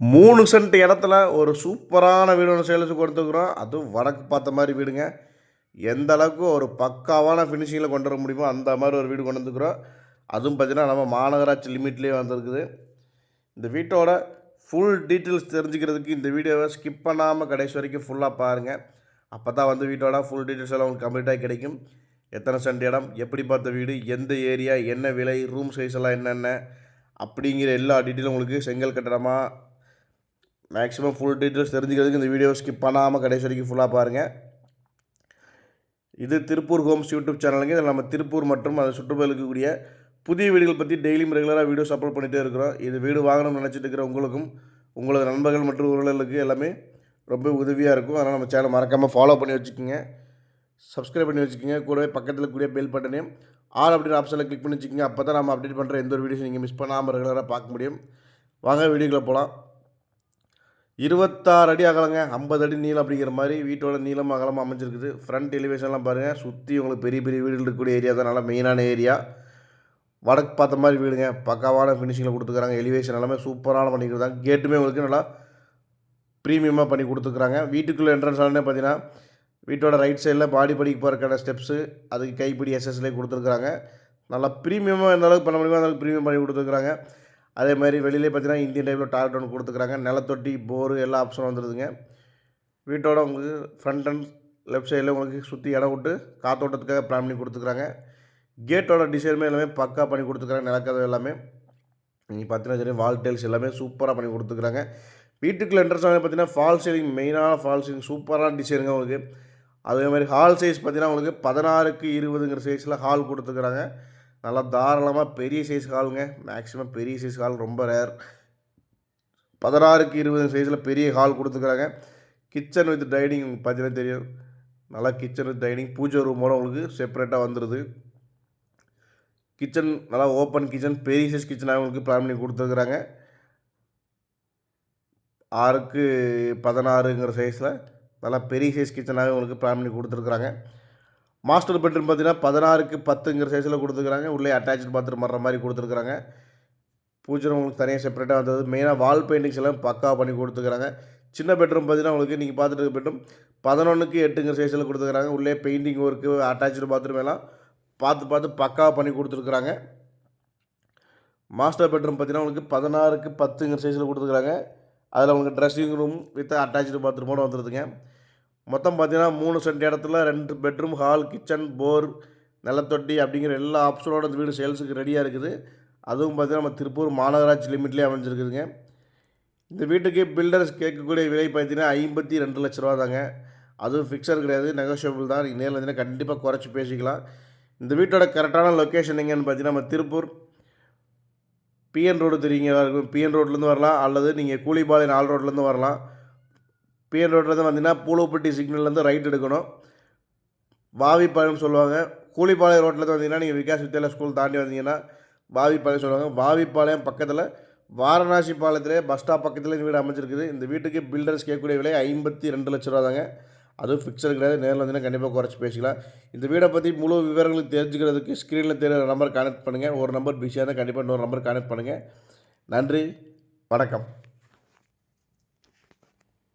மூணு சென்ட் இடத்துல ஒரு சூப்பரான வீடு ஒன்று சேல்ஸுக்கு கொடுத்துருக்குறோம். அதுவும் வடக்கு பார்த்த மாதிரி வீடுங்க. எந்த அளவுக்கு ஒரு பக்காவான ஃபினிஷிங்கில் கொண்டு வர முடியுமோ அந்த மாதிரி ஒரு வீடு கொண்டு வந்துருக்குறோம். அதுவும் பார்த்தீங்கன்னா நம்ம மாநகராட்சி லிமிட்லேயே வந்திருக்குது. இந்த வீட்டோட ஃபுல் டீட்டெயில்ஸ் தெரிஞ்சுக்கிறதுக்கு இந்த வீடியோவை ஸ்கிப் பண்ணாமல் கடைசி வரைக்கும் ஃபுல்லாக பாருங்கள் அப்போ தான் வந்து வீட்டோட ஃபுல் டீட்டெயில்ஸ் எல்லாம் உங்களுக்கு கம்ப்ளீட்டாக கிடைக்கும். எத்தனை சென்ட் இடம் எப்படி பார்த்த வீடு எந்த ஏரியா என்ன விலை ரூம் சைஸ் எல்லாம் என்னென்ன அப்படிங்கிற எல்லா டீட்டெயிலும் உங்களுக்கு செங்கல் கட்டடமாக மேக்ஸிமம் ஃபுல் டீட்டெயில்ஸ் தெரிஞ்சுக்கிறதுக்கு இந்த வீடியோ ஸ்கிப் பண்ணாமல் கடைசி வரைக்கும் ஃபுல்லாக பாருங்கள் இது திருப்பூர் ஹோம்ஸ் யூடியூப் சேனலுங்க இதில் நம்ம திருப்பூர் மற்றும் அதை சுற்றுப்புறத்தில் இருக்கக்கூடிய புதிய வீடுகள் பற்றி டெய்லியும் ரெகுலராக வீடியோஸ் அப்லோட் பண்ணிகிட்டே இருக்கிறோம். இது வீடு வாங்கணும்னு நினச்சிட்டு இருக்கிற உங்களுக்கும் உங்களது நண்பர்கள் மற்றும் உறவுகளுக்கு எல்லாமே ரொம்ப உதவியாக இருக்கும். அதனால் நம்ம சேனல் மறக்காமல் ஃபாலோ பண்ணி வச்சுக்கோங்க. சப்ஸ்கிரைப் பண்ணி வச்சுக்கோங்க. கூடவே பக்கத்தில் கூடிய பெல் பட்டனையும் ஆல் அப்படின்ற ஆப்ஷனில் கிளிக் பண்ணி வச்சுக்கோங்க. அப்போ தான் நம்ம அப்டேட் பண்ணுற எந்த ஒரு வீடியோஸும் நீங்கள் மிஸ் பண்ணாமல் ரெகுலராக பார்க்க முடியும். வாங்க வீடியோக்குள்ளே போகலாம் இருபத்தாறு அடி அகலங்க. ஐம்பது அடி நீளம் அப்படிங்கிற மாதிரி வீட்டோட நீளம் அகலமாக அமைஞ்சிருக்குது. ஃப்ரண்ட் எலிவேஷன்லாம் பாருங்கள் சுற்றி உங்களுக்கு பெரிய பெரிய வீடுகள் இருக்கக்கூடிய ஏரியா தான். நல்லா மெயினான ஏரியா வடக்கு பார்த்த மாதிரி வீடுங்க. பக்காவான ஃபினிஷிங்கில் கொடுத்துக்கிறாங்க. எலிவேஷன் எல்லாமே சூப்பரான பண்ணி கேட்டுமே உங்களுக்கு நல்லா ப்ரீமியமாக பண்ணி கொடுத்துக்குறாங்க. வீட்டுக்குள்ளே என்ட்ரன்ஸ் ஆனே பார்த்தீங்கன்னா வீட்டோட ரைட் சைடில் பாடி படிக்கு போகிறக்கான ஸ்டெப்ஸு அதுக்கு கைப்பிடி எஸ்எஸ்லேயே கொடுத்துருக்குறாங்க. நல்லா ப்ரீமியமாக எந்த அளவுக்கு பண்ண முடியுமோ அந்த அளவுக்கு ப்ரீமியம் பண்ணி கொடுத்துருக்குறாங்க. அதே மாதிரி வெளியிலே பார்த்தீங்கன்னா இந்தியன் டைப்பில் டார் டவுன் கொடுத்துக்கிறாங்க. நிலத்தொட்டி போரு எல்லா ஆப்ஷனும் வந்துடுதுங்க வீட்டோட உங்களுக்கு ஃப்ரண்ட் அண்ட் லெஃப்ட் சைடில் உங்களுக்கு சுற்றி இடம் விட்டு காத்தோட்டத்துக்காக பிளான் பண்ணி கொடுத்துருக்குறாங்க கேட்டோட டிசைனுமே எல்லாமே பக்கா பண்ணி கொடுத்துருக்குறாங்க நிலக்கதவு எல்லாமே. நீங்கள் பார்த்தீங்கன்னா சரி வால் டைல்ஸ் எல்லாமே சூப்பராக பண்ணி கொடுத்துக்கிறாங்க. வீட்டுக்குள்ள என்ட்ரன்ஸ் ஆனது பார்த்தீங்கன்னா ஃபால் சீலிங் மெயினான ஃபால் சீலிங் சூப்பரான டிசைனுங்க உங்களுக்கு. அதே மாதிரி ஹால் சைஸ் பார்த்தீங்கன்னா உங்களுக்கு பதினாறுக்கு இருபதுங்கிற சைஸில் ஹால் கொடுத்துக்கிறாங்க. நல்லா தாராளமாக பெரிய சைஸ் ஹாலுங்க. மேக்ஸிமம் பெரிய சைஸ் ஹால் ரொம்ப ரேர் பதினாறுக்கு இருபது சைஸில் பெரிய ஹால் கொடுத்துருக்குறாங்க கிச்சன் வித் டைனிங் பார்த்தீங்கன்னா தெரியும். நல்லா கிச்சன் வித் டைனிங் பூஜை ரூமோட உங்களுக்கு செப்பரேட்டாக வந்துடுது கிச்சன் நல்லா ஓப்பன் கிச்சன் பெரிய சைஸ் கிச்சனாக உங்களுக்கு பிளான் பண்ணி கொடுத்துருக்குறாங்க ஆறுக்கு பதினாறுங்கிற சைஸில் நல்லா பெரிய சைஸ் கிச்சனாகவே உங்களுக்கு பிளான் பண்ணி கொடுத்துருக்குறாங்க மாஸ்டர் பெட்ரூம் பார்த்தீங்கன்னா பதினாறுக்கு பத்துங்கிற சைஸில் கொடுத்துருக்குறாங்க. உள்ளே அட்டாச்சு பாத்ரூம் வர்ற மாதிரி கொடுத்துருக்குறாங்க. பூஜை உங்களுக்கு தனியாக செப்பரேட்டாக வந்தது. மெயினாக வால் பெயிண்டிங்ஸ் எல்லாம் பக்காவாக பண்ணி கொடுத்துருக்குறாங்க. சின்ன பெட்ரூம் பார்த்தீங்கன்னா உங்களுக்கு நீங்கள் பார்த்துட்டு இருக்க பெட்ரூம் பதினொன்றுக்கு எட்டுங்கிற சைஸில் கொடுத்துருக்குறாங்க. உள்ளே பெயிண்டிங் ஒர்க்கு அட்டாச்சு பாத்ரூம் எல்லாம் பார்த்து பார்த்து பக்காவாக பண்ணி கொடுத்துருக்குறாங்க. மாஸ்டர் பெட்ரூம் பார்த்தீங்கன்னா உங்களுக்கு பதினாறுக்கு பத்துங்கிற சைஸில் கொடுத்துருக்குறாங்க. அதில் உங்களுக்கு ட்ரெஸ்ஸிங் ரூம் வித் அட்டாச்சு பாத்ரூமோடு வந்துடுதுங்க மொத்தம் பார்த்தீங்கன்னா மூணு சென்ட் இடத்துல ரெண்டு பெட்ரூம் ஹால் கிச்சன் போர் நிலத்தொட்டி அப்படிங்கிற எல்லா ஆப்ஷனோட அந்த வீடு சேல்ஸுக்கு ரெடியாக இருக்குது. அதுவும் பார்த்தீங்கன்னா நம்ம திருப்பூர் மாநகராட்சி லிமிட்லேயே அமைஞ்சிருக்குதுங்க. இந்த வீட்டுக்கு பில்டர்ஸ் கேட்கக்கூடிய விலை பார்த்தீங்கன்னா ஐம்பத்தி ரெண்டு லட்ச ரூபா தாங்க. அதுவும் ஃபிக்ஸர் கிடையாது நெகோஷியபிள் தான். நீங்கள் நேரில் வந்தீங்கன்னா கண்டிப்பாக குறைச்சி பேசிக்கலாம். இந்த வீட்டோட கரெக்டான லொக்கேஷன் எங்கேன்னு பார்த்தீங்கன்னா நம்ம திருப்பூர். பிஎன் ரோடு தெரியுங்க இருக்கும் பிஎன் ரோட்லேருந்து வரலாம். அல்லது நீங்கள் கூலிபாளையம் நாலு ரோட்லேருந்து வரலாம். பிஎன் ரோட்லேருந்து வந்தீங்கன்னா பூலோப்பட்டி சிக்னல்லேருந்து ரைட் எடுக்கணும். வாவிப்பாளையம் சொல்லுவாங்க. கூலிப்பாளையம் ரோட்லேருந்து வந்தீங்கன்னா நீங்கள் விகாஸ் வித்யாலயா ஸ்கூல் தாண்டி வந்தீங்கன்னா வாவிப்பாளையம் சொல்லுவாங்க. வாவிப்பாளையம் பக்கத்தில் வாரணாசி பாளையத்திலே பஸ் ஸ்டாப் பக்கத்தில் இந்த வீடு அமைச்சிருக்குது இந்த வீட்டுக்கு பில்டர்ஸ் கேட்கக்கூடிய விலை ஐம்பத்தி ரெண்டு லட்ச ரூபா தாங்க. அதுவும் ஃபிக்ஸட் கிடையாது. நேரில் வந்தீங்கன்னா கண்டிப்பாக குறைச்சி பேசிக்கலாம். இந்த வீடை பற்றி முழு விவரங்களுக்கு தெரிஞ்சுக்கிறதுக்கு ஸ்க்ரீனில் தெரியுற நம்பர் கனெக்ட் பண்ணுங்கள் ஒரு நம்பர் பிஸியாக இருந்தால் கண்டிப்பாக இன்னொரு நம்பர் கனெக்ட் பண்ணுங்கள் நன்றி. வணக்கம்.